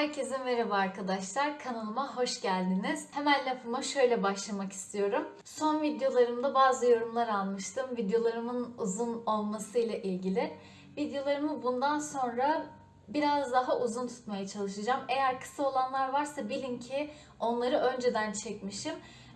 Herkese merhaba arkadaşlar. Kanalıma hoş geldiniz. Hemen lafıma şöyle başlamak istiyorum. Son videolarımda bazı yorumlar almıştım. Videolarımın uzun olması ile ilgili. Videolarımı bundan sonra biraz daha uzun tutmaya çalışacağım. Eğer kısa olanlar varsa bilin ki onları önceden çekmişim.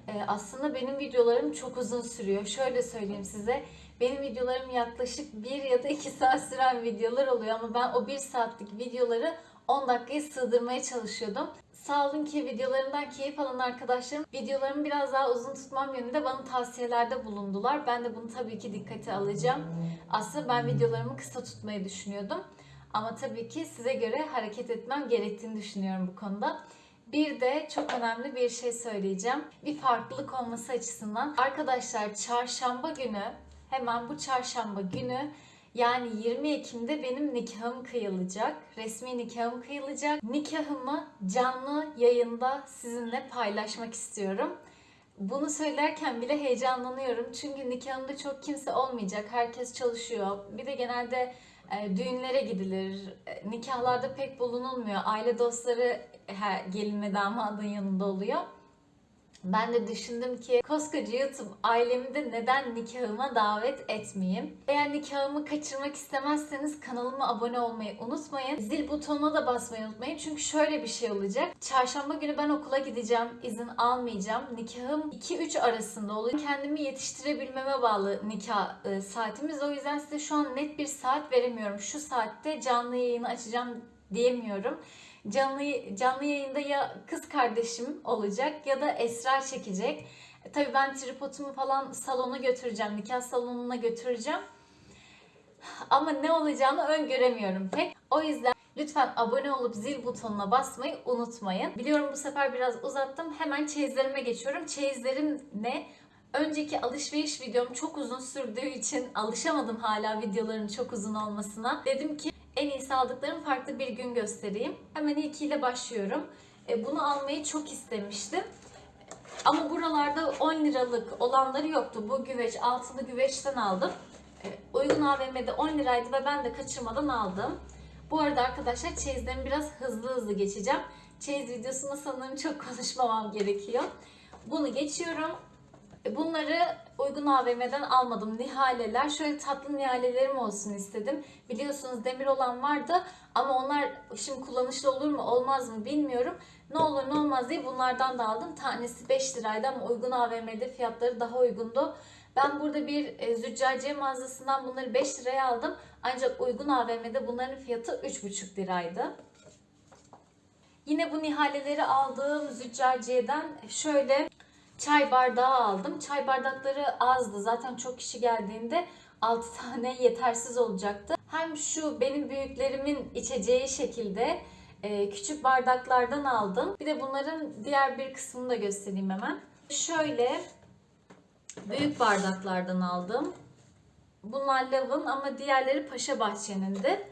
Ee, aslında benim videolarım çok uzun sürüyor. Şöyle söyleyeyim size. Benim videolarım yaklaşık 1 ya da 2 saat süren videolar oluyor ama ben o 1 saatlik videoları 10 dakikaya sığdırmaya çalışıyordum. Sağ olun ki videolarımdan keyif alan arkadaşlarım videolarımı biraz daha uzun tutmam yönünde bana tavsiyelerde bulundular. Ben de bunu tabii ki dikkate alacağım. Aslında ben videolarımı kısa tutmayı düşünüyordum. Ama tabii ki size göre hareket etmem gerektiğini düşünüyorum bu konuda. Bir de çok önemli bir şey söyleyeceğim. Bir farklılık olması açısından. Arkadaşlar çarşamba günü, hemen bu çarşamba günü yani 20 Ekim'de benim nikahım kıyılacak. Resmi nikahım kıyılacak. Nikahımı canlı yayında sizinle paylaşmak istiyorum. Bunu söylerken bile heyecanlanıyorum. Çünkü nikahımda çok kimse olmayacak. Herkes çalışıyor. Bir de genelde e, düğünlere gidilir. E, nikahlarda pek bulunulmuyor. Aile dostları her, gelin ve damadın yanında oluyor. Ben de düşündüm ki koskoca YouTube ailemi de neden nikahıma davet etmeyeyim? Eğer nikahımı kaçırmak istemezseniz kanalıma abone olmayı unutmayın. Zil butonuna da basmayı unutmayın. Çünkü şöyle bir şey olacak. Çarşamba günü ben okula gideceğim. izin almayacağım. Nikahım 2-3 arasında oluyor. Kendimi yetiştirebilmeme bağlı nikah e, saatimiz. O yüzden size şu an net bir saat veremiyorum. Şu saatte canlı yayını açacağım diyemiyorum canlı canlı yayında ya kız kardeşim olacak ya da Esra çekecek. E, tabii ben tripodumu falan salona götüreceğim, nikah salonuna götüreceğim. Ama ne olacağını öngöremiyorum pek. O yüzden lütfen abone olup zil butonuna basmayı unutmayın. Biliyorum bu sefer biraz uzattım. Hemen çeyizlerime geçiyorum. Çeyizlerim ne? Önceki alışveriş videom çok uzun sürdüğü için alışamadım hala videoların çok uzun olmasına. Dedim ki en iyisi aldıklarım farklı bir gün göstereyim. Hemen ilkiyle başlıyorum. E, bunu almayı çok istemiştim. Ama buralarda 10 liralık olanları yoktu. Bu güveç, altılı güveçten aldım. E, uygun AVM'de 10 liraydı ve ben de kaçırmadan aldım. Bu arada arkadaşlar çeyizlerimi biraz hızlı hızlı geçeceğim. Çeyiz videosunda sanırım çok konuşmamam gerekiyor. Bunu geçiyorum. E, bunları uygun AVM'den almadım. Nihaleler. Şöyle tatlı nihalelerim olsun istedim. Biliyorsunuz demir olan vardı ama onlar şimdi kullanışlı olur mu olmaz mı bilmiyorum. Ne olur ne olmaz diye bunlardan da aldım. Tanesi 5 liraydı ama uygun AVM'de fiyatları daha uygundu. Ben burada bir e, züccaciye mağazasından bunları 5 liraya aldım. Ancak uygun AVM'de bunların fiyatı 3,5 liraydı. Yine bu nihaleleri aldığım züccaciyeden şöyle çay bardağı aldım. Çay bardakları azdı. Zaten çok kişi geldiğinde 6 tane yetersiz olacaktı. Hem şu benim büyüklerimin içeceği şekilde e, küçük bardaklardan aldım. Bir de bunların diğer bir kısmını da göstereyim hemen. Şöyle büyük bardaklardan aldım. Bunlar lavın ama diğerleri Paşa Bahçe'nin de.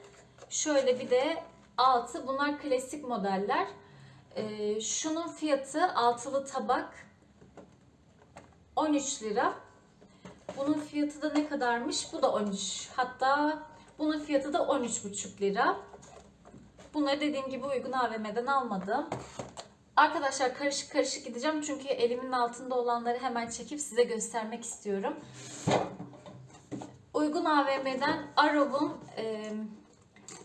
Şöyle bir de altı. Bunlar klasik modeller. E, şunun fiyatı altılı tabak 13 lira. Bunun fiyatı da ne kadarmış? Bu da 13. Hatta bunun fiyatı da 13,5 lira. Bunları dediğim gibi uygun AVM'den almadım. Arkadaşlar karışık karışık gideceğim çünkü elimin altında olanları hemen çekip size göstermek istiyorum. Uygun AVM'den Arob'un e,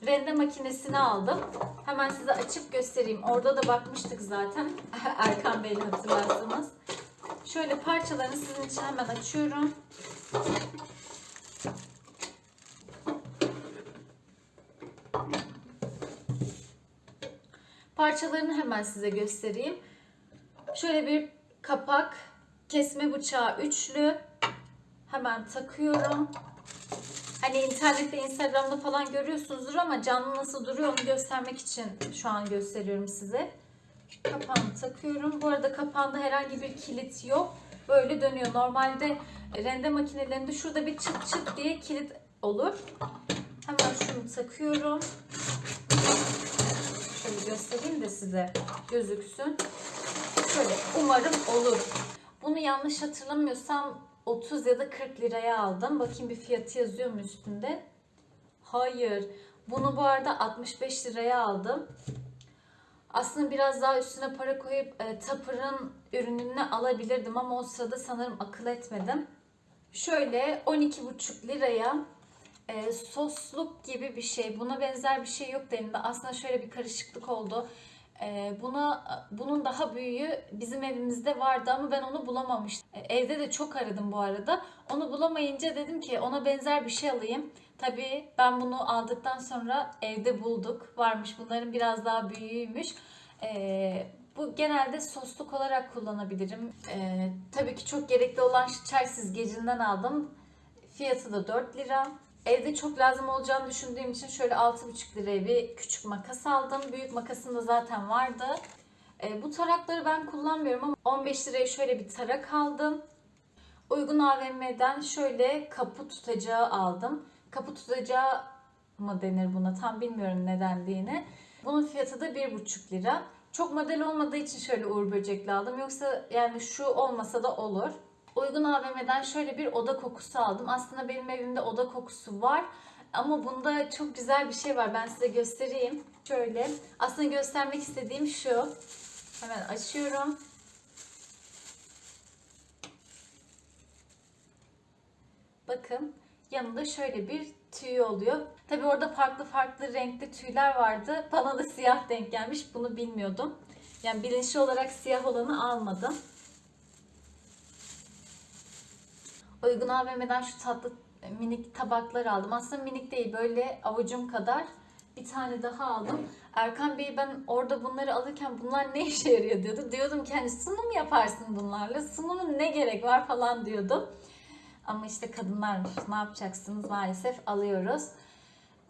rende makinesini aldım. Hemen size açıp göstereyim. Orada da bakmıştık zaten. Erkan Bey'le hatırlarsanız. Şöyle parçalarını sizin için hemen açıyorum. Parçalarını hemen size göstereyim. Şöyle bir kapak, kesme bıçağı üçlü. Hemen takıyorum. Hani internette, Instagram'da falan görüyorsunuzdur ama canlı nasıl duruyor onu göstermek için şu an gösteriyorum size. Kapağını takıyorum. Bu arada kapağında herhangi bir kilit yok. Böyle dönüyor. Normalde rende makinelerinde şurada bir çıt çıt diye kilit olur. Hemen şunu takıyorum. Şöyle göstereyim de size gözüksün. Şöyle umarım olur. Bunu yanlış hatırlamıyorsam 30 ya da 40 liraya aldım. Bakayım bir fiyatı yazıyor mu üstünde? Hayır. Bunu bu arada 65 liraya aldım. Aslında biraz daha üstüne para koyup e, Tupper'ın ürününü alabilirdim ama o sırada sanırım akıl etmedim. Şöyle 12,5 liraya e, sosluk gibi bir şey. Buna benzer bir şey yok elimde. Aslında şöyle bir karışıklık oldu. E, buna bunun daha büyüğü bizim evimizde vardı ama ben onu bulamamıştım. E, evde de çok aradım bu arada. Onu bulamayınca dedim ki ona benzer bir şey alayım. Tabii ben bunu aldıktan sonra evde bulduk. Varmış bunların biraz daha büyüğüymüş. E, bu genelde sosluk olarak kullanabilirim. E, tabii ki çok gerekli olan çay süzgecinden aldım. Fiyatı da 4 lira. Evde çok lazım olacağını düşündüğüm için şöyle 6,5 liraya bir küçük makas aldım. Büyük makasım da zaten vardı. E, bu tarakları ben kullanmıyorum ama 15 liraya şöyle bir tarak aldım. Uygun AVM'den şöyle kapı tutacağı aldım. Kapı tutacağı mı denir buna tam bilmiyorum ne dendiğini. Bunun fiyatı da 1,5 lira. Çok model olmadığı için şöyle uğur böcekli aldım. Yoksa yani şu olmasa da olur. Uygun AVM'den şöyle bir oda kokusu aldım. Aslında benim evimde oda kokusu var. Ama bunda çok güzel bir şey var. Ben size göstereyim. Şöyle. Aslında göstermek istediğim şu. Hemen açıyorum. Bakın yanında şöyle bir tüy oluyor. Tabi orada farklı farklı renkli tüyler vardı. Bana da siyah denk gelmiş. Bunu bilmiyordum. Yani bilinçli olarak siyah olanı almadım. Uygun AVM'den şu tatlı minik tabaklar aldım. Aslında minik değil böyle avucum kadar. Bir tane daha aldım. Erkan Bey ben orada bunları alırken bunlar ne işe yarıyor diyordu. Diyordum ki hani sunum yaparsın bunlarla. Sunumun ne gerek var falan diyordum. Ama işte kadınlarmış ne yapacaksınız maalesef alıyoruz.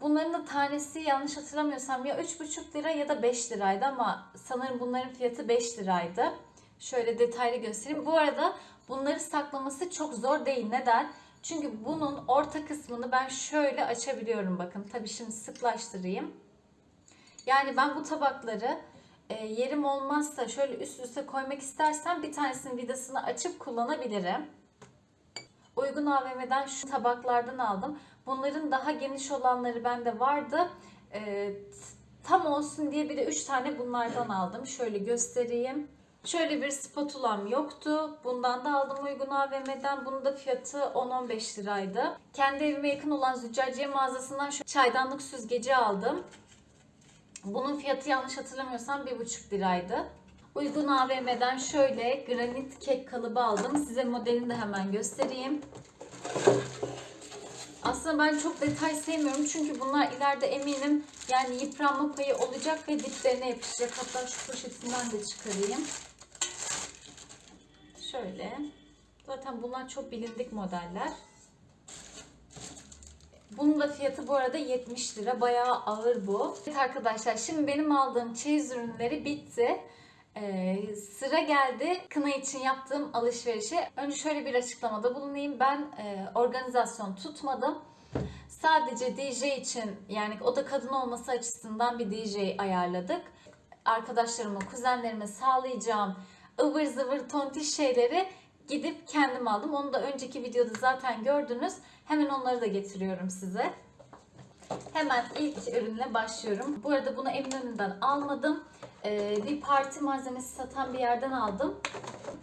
Bunların da tanesi yanlış hatırlamıyorsam ya 3,5 lira ya da 5 liraydı ama sanırım bunların fiyatı 5 liraydı. Şöyle detaylı göstereyim. Bu arada bunları saklaması çok zor değil. Neden? Çünkü bunun orta kısmını ben şöyle açabiliyorum bakın. Tabii şimdi sıklaştırayım. Yani ben bu tabakları e, yerim olmazsa şöyle üst üste koymak istersem bir tanesinin vidasını açıp kullanabilirim. Uygun AVM'den şu tabaklardan aldım. Bunların daha geniş olanları bende vardı. E, tam olsun diye bir de 3 tane bunlardan aldım. Şöyle göstereyim. Şöyle bir spatulam yoktu. Bundan da aldım uygun AVM'den. Bunun da fiyatı 10-15 liraydı. Kendi evime yakın olan züccaciye mağazasından şu çaydanlık süzgeci aldım. Bunun fiyatı yanlış hatırlamıyorsam 1,5 liraydı. Uygun AVM'den şöyle granit kek kalıbı aldım. Size modelini de hemen göstereyim. Aslında ben çok detay sevmiyorum çünkü bunlar ileride eminim yani yıpranma payı olacak ve diplerine yapışacak. Hatta şu poşetinden de çıkarayım. Şöyle. Zaten bunlar çok bilindik modeller. Bunun da fiyatı bu arada 70 lira. Bayağı ağır bu. Evet arkadaşlar şimdi benim aldığım çeyiz ürünleri bitti. Ee, sıra geldi kına için yaptığım alışverişe. Önce şöyle bir açıklamada bulunayım. Ben e, organizasyon tutmadım. Sadece DJ için yani o da kadın olması açısından bir DJ ayarladık. Arkadaşlarıma, kuzenlerime sağlayacağım ıvır zıvır tontiş şeyleri gidip kendim aldım. Onu da önceki videoda zaten gördünüz. Hemen onları da getiriyorum size. Hemen ilk ürünle başlıyorum. Bu arada bunu Eminönü'nden almadım. Ee, bir parti malzemesi satan bir yerden aldım.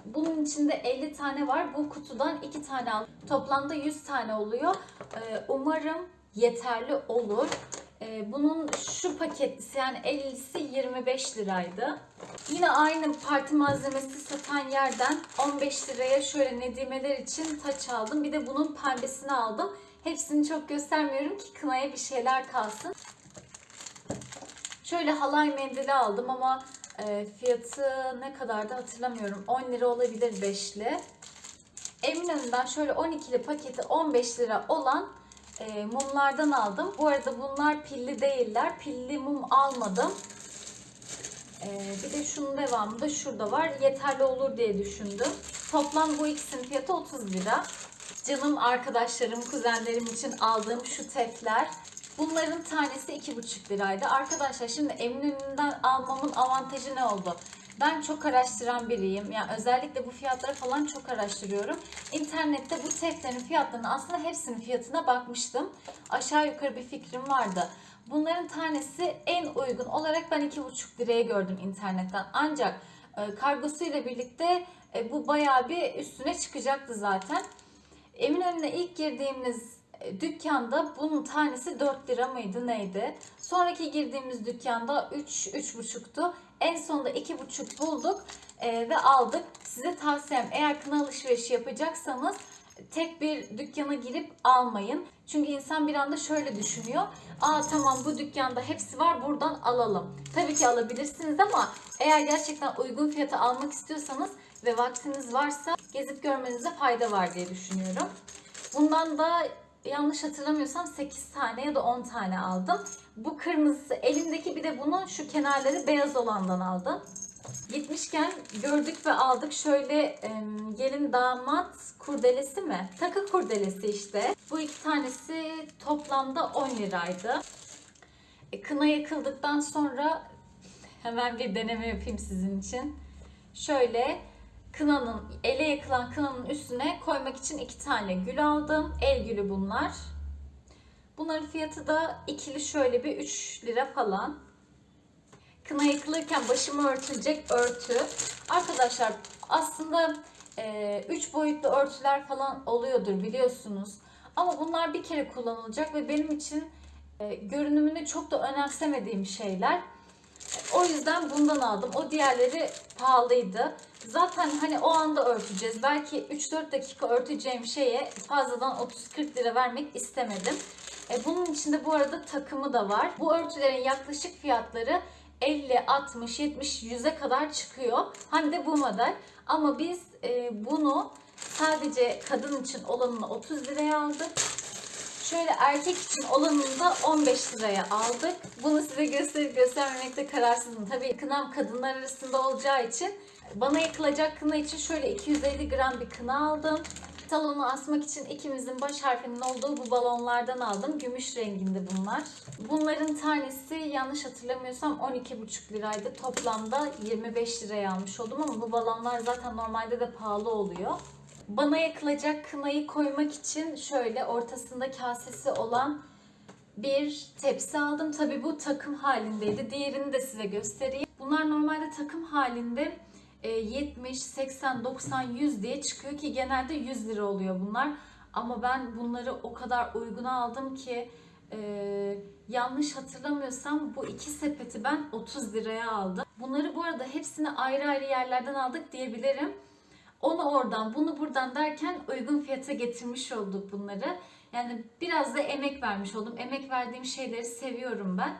Bunun içinde 50 tane var. Bu kutudan 2 tane aldım. Toplamda 100 tane oluyor. Ee, umarım yeterli olur. Ee, bunun şu paketlisi yani 50'si 25 liraydı. Yine aynı parti malzemesi satan yerden 15 liraya şöyle nedimeler için taç aldım. Bir de bunun pembesini aldım. Hepsini çok göstermiyorum ki kınaya bir şeyler kalsın. Şöyle halay mendili aldım ama e, fiyatı ne kadardı hatırlamıyorum. 10 lira olabilir beşli. Eminönü'nden şöyle 12'li paketi 15 lira olan e, mumlardan aldım. Bu arada bunlar pilli değiller. Pilli mum almadım. E, bir de şunun devamı da şurada var. Yeterli olur diye düşündüm. Toplam bu ikisinin fiyatı 30 lira. Canım arkadaşlarım, kuzenlerim için aldığım şu tefler. Bunların tanesi 2,5 liraydı. Arkadaşlar şimdi Eminönü'nden almamın avantajı ne oldu? Ben çok araştıran biriyim. Yani özellikle bu fiyatları falan çok araştırıyorum. İnternette bu teflerin fiyatlarını aslında hepsinin fiyatına bakmıştım. Aşağı yukarı bir fikrim vardı. Bunların tanesi en uygun olarak ben 2,5 liraya gördüm internetten. Ancak e, kargosuyla birlikte e, bu bayağı bir üstüne çıkacaktı zaten. Eminönü'ne ilk girdiğimiz e, dükkanda bunun tanesi 4 lira mıydı neydi? Sonraki girdiğimiz dükkanda 3 3,5'tu. En sonunda 2,5 bulduk ve aldık. Size tavsiyem eğer kına alışverişi yapacaksanız tek bir dükkana girip almayın. Çünkü insan bir anda şöyle düşünüyor. Aa tamam bu dükkanda hepsi var buradan alalım. Tabii ki alabilirsiniz ama eğer gerçekten uygun fiyata almak istiyorsanız ve vaktiniz varsa gezip görmenize fayda var diye düşünüyorum. Bundan da yanlış hatırlamıyorsam 8 tane ya da 10 tane aldım. Bu kırmızısı elimdeki bir de bunun şu kenarları beyaz olandan aldım. Gitmişken gördük ve aldık şöyle em, gelin damat kurdelesi mi? Takı kurdelesi işte. Bu iki tanesi toplamda 10 liraydı. E, kına yakıldıktan sonra hemen bir deneme yapayım sizin için. Şöyle kınanın, ele yakılan kınanın üstüne koymak için iki tane gül aldım. El gülü bunlar. Bunların fiyatı da ikili şöyle bir 3 lira falan. Kına yakılırken başımı örtülecek örtü. Arkadaşlar aslında 3 boyutlu örtüler falan oluyordur biliyorsunuz. Ama bunlar bir kere kullanılacak ve benim için e, görünümünü çok da önemsemediğim şeyler. O yüzden bundan aldım. O diğerleri pahalıydı. Zaten hani o anda örteceğiz. Belki 3-4 dakika örteceğim şeye fazladan 30-40 lira vermek istemedim. E, bunun içinde bu arada takımı da var. Bu örtülerin yaklaşık fiyatları 50, 60, 70, 100'e kadar çıkıyor. Hem de bu model. Ama biz e, bunu sadece kadın için olanını 30 liraya aldık. Şöyle erkek için olanını da 15 liraya aldık. Bunu size gösterip göstermemekte kararsızım. Tabii kınam kadınlar arasında olacağı için bana yakılacak kına için şöyle 250 gram bir kına aldım. Salona asmak için ikimizin baş harfinin olduğu bu balonlardan aldım. Gümüş renginde bunlar. Bunların tanesi yanlış hatırlamıyorsam 12,5 liraydı. Toplamda 25 liraya almış oldum ama bu balonlar zaten normalde de pahalı oluyor. Bana yakılacak kınayı koymak için şöyle ortasında kasesi olan bir tepsi aldım. Tabii bu takım halindeydi. Diğerini de size göstereyim. Bunlar normalde takım halinde 70, 80, 90, 100 diye çıkıyor ki genelde 100 lira oluyor bunlar. Ama ben bunları o kadar uyguna aldım ki e, yanlış hatırlamıyorsam bu iki sepeti ben 30 liraya aldım. Bunları bu arada hepsini ayrı ayrı yerlerden aldık diyebilirim. Onu oradan, bunu buradan derken uygun fiyata getirmiş olduk bunları. Yani biraz da emek vermiş oldum. Emek verdiğim şeyleri seviyorum ben.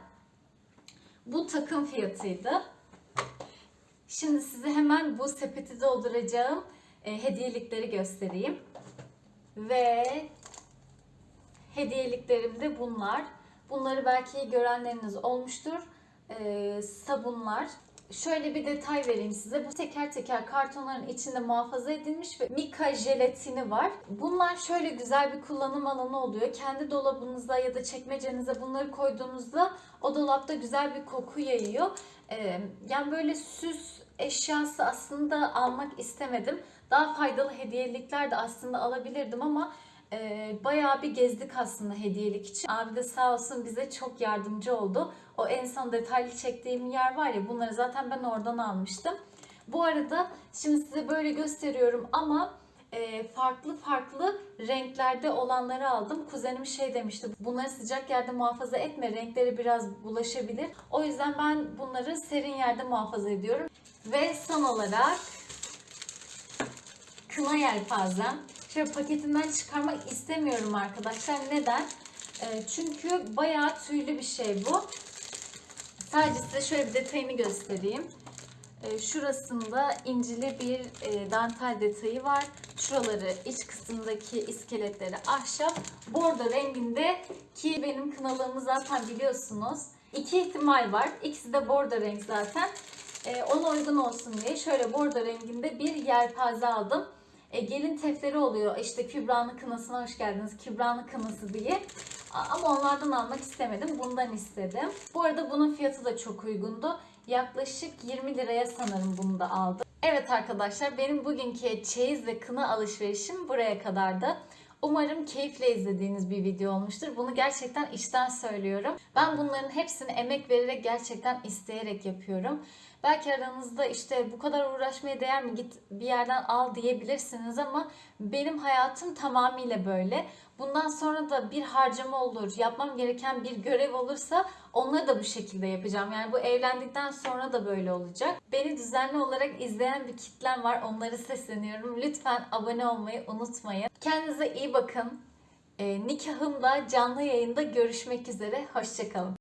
Bu takım fiyatıydı. Şimdi size hemen bu sepeti dolduracağım e, hediyelikleri göstereyim. Ve hediyeliklerim de bunlar. Bunları belki görenleriniz olmuştur. E, sabunlar. Şöyle bir detay vereyim size. Bu teker teker kartonların içinde muhafaza edilmiş ve mika jelatini var. Bunlar şöyle güzel bir kullanım alanı oluyor. Kendi dolabınıza ya da çekmecenize bunları koyduğunuzda o dolapta güzel bir koku yayıyor. Ee, yani böyle süs eşyası aslında almak istemedim. Daha faydalı hediyelikler de aslında alabilirdim ama e, bayağı bir gezdik aslında hediyelik için. Abi de sağ olsun bize çok yardımcı oldu. O en son detaylı çektiğim yer var ya bunları zaten ben oradan almıştım. Bu arada şimdi size böyle gösteriyorum ama e, farklı farklı renklerde olanları aldım. Kuzenim şey demişti bunları sıcak yerde muhafaza etme renkleri biraz bulaşabilir. O yüzden ben bunları serin yerde muhafaza ediyorum. Ve son olarak kına yelpazem. Şöyle paketinden çıkarmak istemiyorum arkadaşlar. Neden? E, çünkü bayağı tüylü bir şey bu. Sadece size şöyle bir detayını göstereyim. E, şurasında incili bir e, dantel detayı var. Şuraları iç kısımdaki iskeletleri ahşap. Bordo renginde ki benim kınalığımı zaten biliyorsunuz. İki ihtimal var. İkisi de bordo renk zaten. E, ona uygun olsun diye şöyle bordo renginde bir yelpaze aldım. E, gelin tefleri oluyor. İşte Kübra'nın kınasına hoş geldiniz. Kübra'nın kınası diye. Ama onlardan almak istemedim. Bundan istedim. Bu arada bunun fiyatı da çok uygundu. Yaklaşık 20 liraya sanırım bunu da aldım. Evet arkadaşlar benim bugünkü çeyiz ve kına alışverişim buraya kadardı. Umarım keyifle izlediğiniz bir video olmuştur. Bunu gerçekten içten söylüyorum. Ben bunların hepsini emek vererek gerçekten isteyerek yapıyorum. Belki aranızda işte bu kadar uğraşmaya değer mi git bir yerden al diyebilirsiniz ama benim hayatım tamamıyla böyle. Bundan sonra da bir harcama olur, yapmam gereken bir görev olursa onları da bu şekilde yapacağım. Yani bu evlendikten sonra da böyle olacak. Beni düzenli olarak izleyen bir kitlem var. Onları sesleniyorum. Lütfen abone olmayı unutmayın. Kendinize iyi bakın. Ee, nikahımda canlı yayında görüşmek üzere. Hoşçakalın.